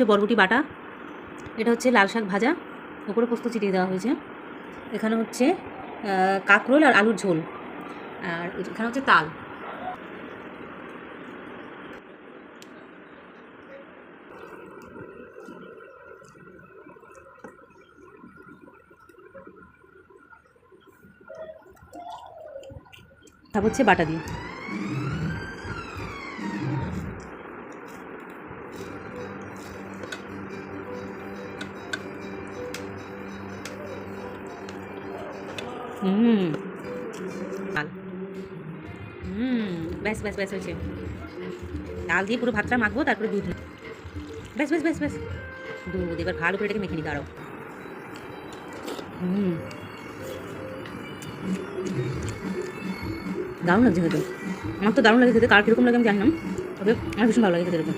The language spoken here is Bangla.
হচ্ছে বরবটি বাটা। এটা হচ্ছে লাল শাক ভাজা। উপরে পোস্ত ছিটিয়ে দেওয়া হয়েছে। এখানে হচ্ছে কাঁকরোল আর আলুর ঝোল। আর এখানে হচ্ছে তাল। খাব হচ্ছে বাটা দিয়ে। হুম। ডাল। হুম ব্যাস ব্যাস ব্যাস হয়েছে। ডাল দিয়ে পুরো ভাতটা মাখবো তারপরে দুধ। ব্যাস ব্যাস ব্যাস ব্যাস দুধ এবার ভালো করে এটাকে মেখে নিতে আরও হুম। দারুণ লাগছে খেতে। আমার তো দারুণ লাগে খেতে। কার কীরকম লাগে আমি জানি না। তবে আমার ভীষণ ভালো লাগে খেতে এরকম।